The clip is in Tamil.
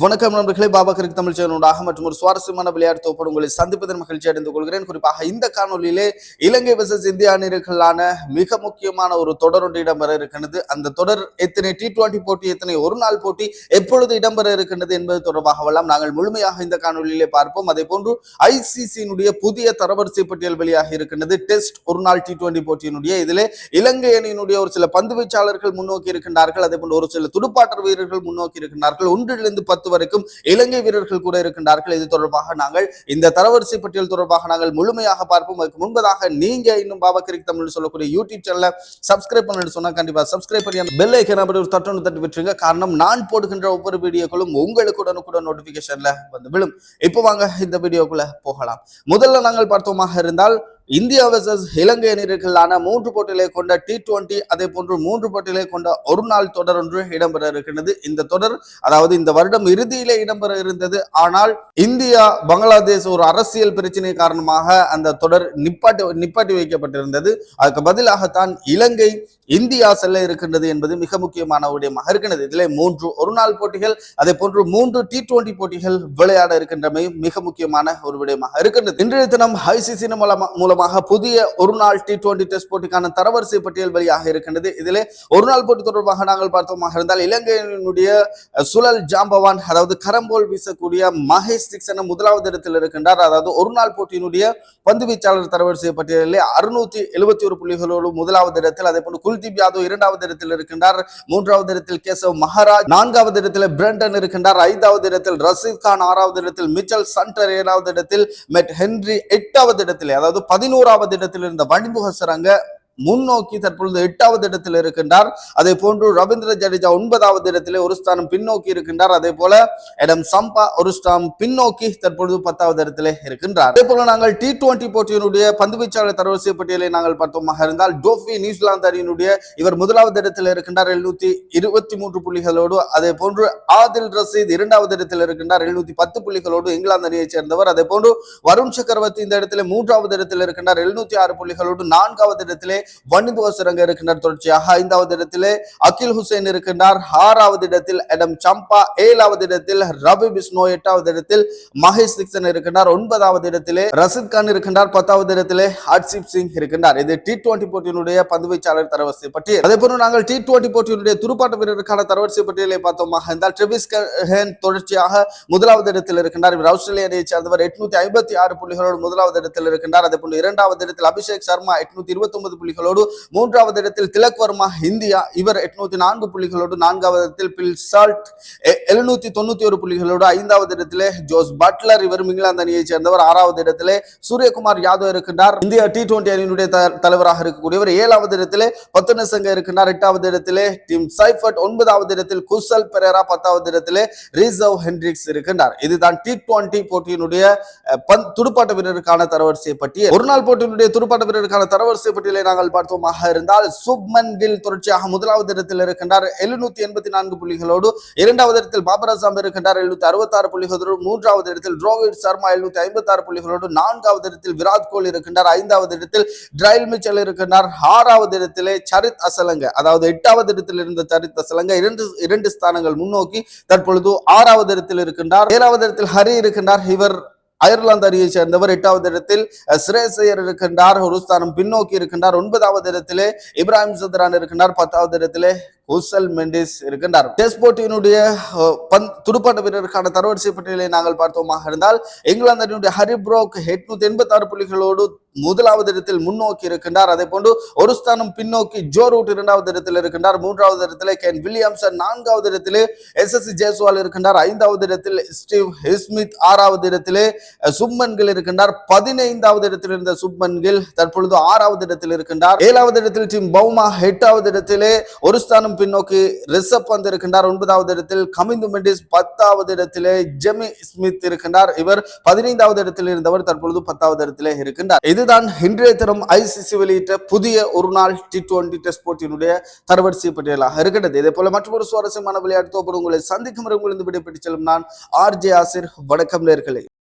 வணக்கம் நண்பர்களே பாபா கிரிக் தமிழ் சேனலுடாக மற்றும் ஒரு சுவாரஸ்யமான விளையாட்டு தொகுப்போடு உங்களை சந்திப்பதன் மகிழ்ச்சி அடைந்து கொள்கிறேன். குறிப்பாக இந்த காணொலியிலே இலங்கை வர்சஸ் இந்திய அணிகளுக்கான மிக முக்கியமான ஒரு தொடர் ஒன்று இடம்பெற இருக்கிறது அந்த தொடர் எத்தனை டி டுவெண்டி போட்டி எத்தனை ஒரு நாள் போட்டி எப்பொழுது இடம்பெற இருக்கின்றது என்பது தொடர்பாகவெல்லாம் நாங்கள் முழுமையாக இந்த காணொலியிலே பார்ப்போம். அதே போன்று ஐசிசியினுடைய புதிய தரவரிசை பட்டியல் வெளியாக இருக்கின்றது. டெஸ்ட் ஒரு நாள் டி டுவெண்டி போட்டியினுடைய இதிலே இலங்கை அணியினுடைய ஒரு சில பந்து வீச்சாளர்கள் முன்னோக்கி இருக்கின்றார்கள். அதே போன்று ஒரு சில துடுப்பாட்ட வீரர்கள் முன்னோக்கி இருக்கின்றார்கள். ஒன்றிலிருந்து பத்து வரைக்கும் இலங்கை வீரர்கள் கூட இருக்கின்றார்கள். இது தொடர்பாக நாங்கள் இந்த தரவரிசை பட்டியல் தொடர்பாக நாங்கள் முழுமையாக பார்ப்போம். அதுக்கு முன்பதாக நீங்க இன்னும் பாபா கிரிக் தமிழ் சொல்லக்கூடிய யூடியூப் சேனலை சப்ஸ்கிரைப் பண்ணி சொன்னா கண்டிப்பா சப்ஸ்கிரைப் பண்ணி அந்த பெல் ஐக்கன் அப்படி ஒரு தட்டொன்று தட்டி விட்டுருங்க. காரணம் நான் போடுகின்ற ஒவ்வொரு வீடியோக்களும் உங்களுக்கு உடனுக்குடன் நோட்டிபிகேஷன்ல வந்து விழும். இப்போ வாங்க இந்த வீடியோக்குள்ள போகலாம். முதல்ல நாங்கள் பார்த்தோமாக இருந்தால் இந்தியா வெர்சஸ் இலங்கை அணிகளுக்கான மூன்று போட்டிகளை கொண்ட டி டுவெண்டி அதே போன்று மூன்று போட்டிகளை கொண்ட ஒரு நாள் தொடர் ஒன்று இடம்பெற இருக்கின்றது. இந்த தொடர் அதாவது இந்த வருடம் இறுதியிலே இடம்பெற இருந்தது. ஆனால் இந்தியா பங்களாதேஷ் ஒரு அரசியல் பிரச்சனை காரணமாக அந்த தொடர் நிப்பாட்டி நிப்பாட்டி வைக்கப்பட்டிருந்தது. அதுக்கு பதிலாகத்தான் இலங்கை இந்தியா செல்ல இருக்கின்றது என்பது மிக முக்கியமான விடயமாக இருக்கின்றது. இதிலே மூன்று ஒரு நாள் போட்டிகள் அதே போன்று மூன்று டி டுவெண்டி போட்டிகள் விளையாட இருக்கின்றமை மிக முக்கியமான ஒரு விடயமாக இருக்கின்றது. இன்றைய தினம் ஐசிசி மூலமா மூலமாக புதிய ஒரு நாள் டி டுவெண்டி டெஸ்ட் போட்டிக்கான தரவரிசை பட்டியல் வெளியாக இருக்கின்றது. இதிலே ஒரு நாள் போட்டி தொடர்பாக நாங்கள் பார்த்தோமாக இருந்தால் இலங்கையினுடைய சுழல் ஜாம்பவான் அதாவது கரம்போல் வீசக்கூடிய மகேஷ் சிக்ஸன முதலாவது இடத்தில் இருக்கின்றார். அதாவது ஒரு நாள் போட்டியினுடைய பந்து வீச்சாளர் தரவரிசை பட்டியலிலே அறுநூத்தி எழுபத்தி ஒரு புள்ளிகளோடு முதலாவது இடத்தில் அதே போன்று குல்தீப் யாதவ் இரண்டாவது இடத்தில் இருக்கின்றார். மூன்றாவது இடத்தில் கேசவ் மகாராஜ் நான்காவது இடத்தில் பிரண்டன் இருக்கின்றார். ஐந்தாவது இடத்தில் ரஷீத் கான் ஆறாவது இடத்தில் மிச்சல் சண்டர் ஏழாவது இடத்தில் மெட் ஹென்ரி எட்டாவது இடத்தில் அதாவது பதினோராவது இடத்தில் இருந்த வணிமுக சரங்க முன்னோக்கி தற்பொழுது எட்டாவது இடத்தில் இருக்கின்றார். அதே போன்று ரவீந்திர ஜடேஜா ஒன்பதாவது இடத்திலே ஒரு ஸ்தானம் பின்னோக்கி இருக்கின்றார். அதே போல எடம் சம்பா ஒரு ஸ்தானம் பின்னோக்கி தற்பொழுது பத்தாவது இடத்திலே இருக்கின்றார். அதே போல நாங்கள் டி டுவெண்டி போட்டியினுடைய பந்து வீச்சாளர் தரவரிசை பட்டியலை நாங்கள் பார்த்தோமாக இருந்தால் டோஃபி நியூசிலாந்து அணியினுடைய இவர் முதலாவது இடத்தில் இருக்கின்றார். எழுநூத்தி இருபத்தி மூன்று புள்ளிகளோடு அதே போன்று ஆதில் ரசீத் இரண்டாவது இடத்தில் இருக்கின்றார். எழுநூத்தி பத்து புள்ளிகளோடு இங்கிலாந்து அணியைச் சேர்ந்தவர். அதே போன்று வருண் சக்கரவர்த்தி இந்த இடத்திலே மூன்றாவது இடத்தில் இருக்கின்றார். எழுநூத்தி ஆறு புள்ளிகளோடு நான்காவது இடத்திலே வனிந்து வசரங்க இருக்கின்றார் தொடர்ச்சியாக. ஐந்தாவது இடத்திலே அகில் ஹுசைன் இருக்கின்றார். ஆறாவது இடத்தில் எடம் சம்பா. ஏழாவது இடத்தில் ரவி பிஸ்னோ எட்டாவது இடத்தில் மகேஷ் சிக்சன் இருக்கின்றார். ஒன்பதாவது இடத்திலே ரசித் கான் இருக்கின்றார். பத்தாவது இடத்திலே ஹர்ஷிப் சிங் இருக்கின்றார். இது டி டுவெண்டி போட்டியினுடைய பந்துவீச்சாளர் தரவரிசை பற்றி அதே போன்று நாங்கள் டி டுவெண்டி போட்டியினுடைய துடுப்பாட்ட வீரருக்கான தரவரிசை பட்டியலை பார்த்தோமாக இருந்தால் ட்ரெவிஸ் ஹேன் தொடர்ச்சியாக முதலாவது இடத்தில் இருக்கின்றார். இவர் ஆஸ்திரேலிய அணியைச் சேர்ந்தவர். எட்நூத்தி ஐம்பத்தி ஆறு புள்ளிகளோடு முதலாவது இடத்தில் இருக்கின்றார். அதே போன்று இரண்டாவது இடத்தில் அபிஷேக் சர்மா எட்நூத்தி இருபத்தி ஒன்பது புள்ளிகள் புள்ளிகளோடு மூன்றாவது இடத்தில் திலக் வர்மா இந்தியா. இவர் எட்நூத்தி நான்கு புள்ளிகளோடு நான்காவது இடத்தில் பில் சால்ட். எழுநூத்தி தொண்ணூத்தி ஒரு புள்ளிகளோடு ஐந்தாவது இடத்திலே ஜோஸ் பட்லர். இவர் இங்கிலாந்து அணியைச் சேர்ந்தவர். ஆறாவது இடத்திலே சூரியகுமார் யாதவ் இருக்கின்றார். இந்தியா டி டுவெண்டி அணியினுடைய தலைவராக இருக்கக்கூடியவர். ஏழாவது இடத்திலே பத்து பத்துனசங்க இருக்கின்றார். எட்டாவது இடத்திலே டிம் சைஃபர்ட். ஒன்பதாவது இடத்தில் குசல் பெரேரா. பத்தாவது இடத்திலே ரிசர்வ் ஹென்ரிக்ஸ் இருக்கின்றார். இதுதான் டி டுவெண்டி போட்டியினுடைய துடுப்பாட்ட வீரருக்கான தரவரிசை பட்டியல். ஒரு நாள் போட்டியினுடைய துடுப்பாட்ட வீரருக்கான தரவரிசை பட்டியலை நாங்கள் பார்த்தோமாக இருந்தால் சுப்மன் கில் தொடர்ச்சியாக முதலாவது இடத்தில் இருக்கின்றார். எழுநூத்தி எண்பத்தி நான்கு புள்ளிகளோடு இரண்டாவது இடத்தில் பாபர் அசாம் இருக்கின்றார். எழுநூத்தி அறுபத்தாறு புள்ளிகளோடு மூன்றாவது இடத்தில் ரோஹித் சர்மா எழுநூத்தி ஐம்பத்தி ஆறு புள்ளிகளோடு நான்காவது இடத்தில் விராட் கோலி இருக்கின்றார். ஐந்தாவது இடத்தில் ட்ரைல் மிச்சல் இருக்கின்றார். ஆறாவது இடத்திலே சரித் அசலங்க அதாவது எட்டாவது இடத்தில் இருந்த சரித் அசலங்க இரண்டு இரண்டு ஸ்தானங்கள் முன்னோக்கி தற்பொழுது ஆறாவது இடத்தில் இருக்கின்றார். ஏழாவது இடத்தில் ஹரி இருக்கின்றார். இவர் அயர்லாந்து அணியைச் சேர்ந்தவர் எட்டாவது இடத்தில் சிரேசையர் இருக்கின்றார் ஒரு ஸ்தானம் பின்னோக்கி இருக்கின்றார். ஒன்பதாவது இடத்திலே இப்ராஹிம் சத்ரான் இருக்கின்றார். பத்தாவது இடத்திலே ஹூசல் மெண்டிஸ் இருக்கின்றார். டெஸ்ட் போட்டியினுடைய பந்த் துடுப்பாட்ட வீரருக்கான தரவரிசை பட்டியலை நாங்கள் பார்த்தோமாக இருந்தால் இங்கிலாந்து அணியுடைய ஹரிப்ரோக் எட்நூத்தி எண்பத்தி ஆறு புள்ளிகளோடு முதலாவது இடத்தில் முன்னோக்கி இருக்கின்றார். அதே போன்று ஒரு ஸ்தானம் பின்னோக்கி ஜோ ரூட் இரண்டாவது இடத்தில் இருக்கின்றார். மூன்றாவது இடத்திலே கேன் வில்லியம்சன் நான்காவது இடத்திலே எஸ் எஸ் ஜெய்ஸ்வால் இருக்கின்றார். ஐந்தாவது இடத்தில் ஸ்டீவ் ஹிஸ்மித் ஆறாவது இடத்திலே சுப்மன்கில் இருக்கின்றார். பதினைந்தாவது இடத்தில் இருந்த சுப்மன்கில் தற்பொழுது ஆறாவது இடத்தில் இருக்கின்றார். ஏழாவது இடத்தில் டீம் பவுமா எட்டாவது இடத்திலே ஒரு ஸ்தானம் பின்னோக்கி ரிஷப் பந்த் இருக்கின்றார் ஒன்பதாவது இடத்தில் கமிந்து மெண்டிஸ் பத்தாவது இடத்திலே ஜெமி ஸ்மித் இருக்கின்றார். இவர் பதினைந்தாவது இடத்தில் இருந்தவர் தற்பொழுது பத்தாவது இடத்திலே இருக்கின்றார். இதுதான் இன்றைய தினம் ஐசிசி வெளியிட்ட புதிய ஒரு நாள் டி டுவெண்டி டெஸ்ட் போட்டியினுடைய தரவரிசை பட்டியலாக இருக்கின்றது. இதே போல மற்றொரு சுவாரஸ்யமான விளையாட்டு தோப்பர் உங்களை சந்திக்கும் வரை உங்களிருந்து விடைபெற்று செல்லும் நான் ஆர்ஜே ஆசிர். வணக்கம் நேர்களை.